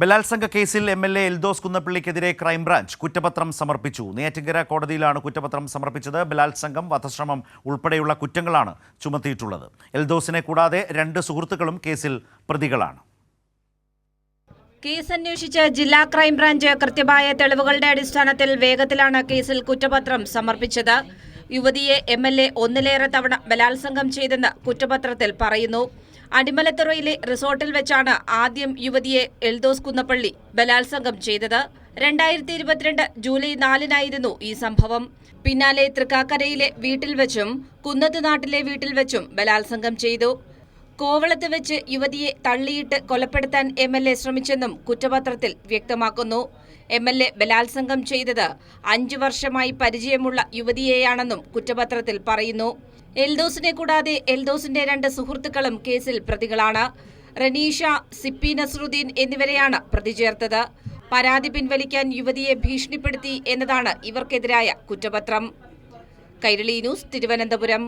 ബലാത്സംഗ കേസിൽ M L A Eldhose കുന്നപ്പള്ളിക്കെതിരെ ക്രൈംബ്രാഞ്ച് കുറ്റപത്രം സമർപ്പിച്ചു. നെയ്യാറ്റിങ്കര കോടതിയിലാണ് കുറ്റപത്രം സമർപ്പിച്ചത്. ബലാത്സംഗം വധശ്രമം ഉൾപ്പെടെയുള്ള കുറ്റങ്ങളാണ് ചുമത്തിയിട്ടുള്ളത്. എൽദോസിനെ കൂടാതെ രണ്ട് സുഹൃത്തുക്കളും കേസിൽ പ്രതികളാണ്. കേസ് അന്വേഷിച്ച് ജില്ലാ ക്രൈംബ്രാഞ്ച് കൃത്യമായ തെളിവുകളുടെ അടിസ്ഥാനത്തിൽ വേഗത്തിലാണ് കേസിൽ കുറ്റപത്രം സമർപ്പിച്ചത്. യുവതിയെ എം എൽ എ ഒന്നിലേറെ തവണ ബലാത്സംഗം ചെയ്തെന്ന് കുറ്റപത്രത്തിൽ പറയുന്നു. അടിമലത്തുറയിലെ റിസോർട്ടിൽ വെച്ചാണ് ആദ്യം യുവതിയെ എൽദോസ് കുന്നപ്പള്ളി ബലാത്സംഗം ചെയ്തത്. രണ്ടായിരത്തി ഇരുപത്തിരണ്ട് ജൂലൈ നാലിനായിരുന്നു ഈ സംഭവം. പിന്നാലെ തൃക്കാക്കരയിലെ വീട്ടിൽ വെച്ചും കുന്നത്ത് നാട്ടിലെ വീട്ടിൽ വെച്ചും ബലാത്സംഗം ചെയ്തു. കോവളത്ത് വെച്ച് യുവതിയെ തള്ളിയിട്ട് കൊലപ്പെടുത്താൻ എം എൽ എ ശ്രമിച്ചെന്നും കുറ്റപത്രത്തിൽ വ്യക്തമാക്കുന്നു. എം എൽ എ ബലാത്സംഗം ചെയ്തത് അഞ്ചു വർഷമായി പരിചയമുള്ള യുവതിയെയാണെന്നും കുറ്റപത്രത്തിൽ പറയുന്നു. എൽദോസിനെ കൂടാതെ എൽദോസിന്റെ രണ്ട് സുഹൃത്തുക്കളും കേസിൽ പ്രതികളാണ്. റനീഷ സിപ്പി നസറുദ്ദീൻ എന്നിവരെയാണ് പ്രതി ചേർത്തത്. പരാതി പിൻവലിക്കാൻ യുവതിയെ ഭീഷണിപ്പെടുത്തി എന്നതാണ് ഇവർക്കെതിരായ കുറ്റപത്രം. കൈരളി ന്യൂസ് തിരുവനന്തപുരം.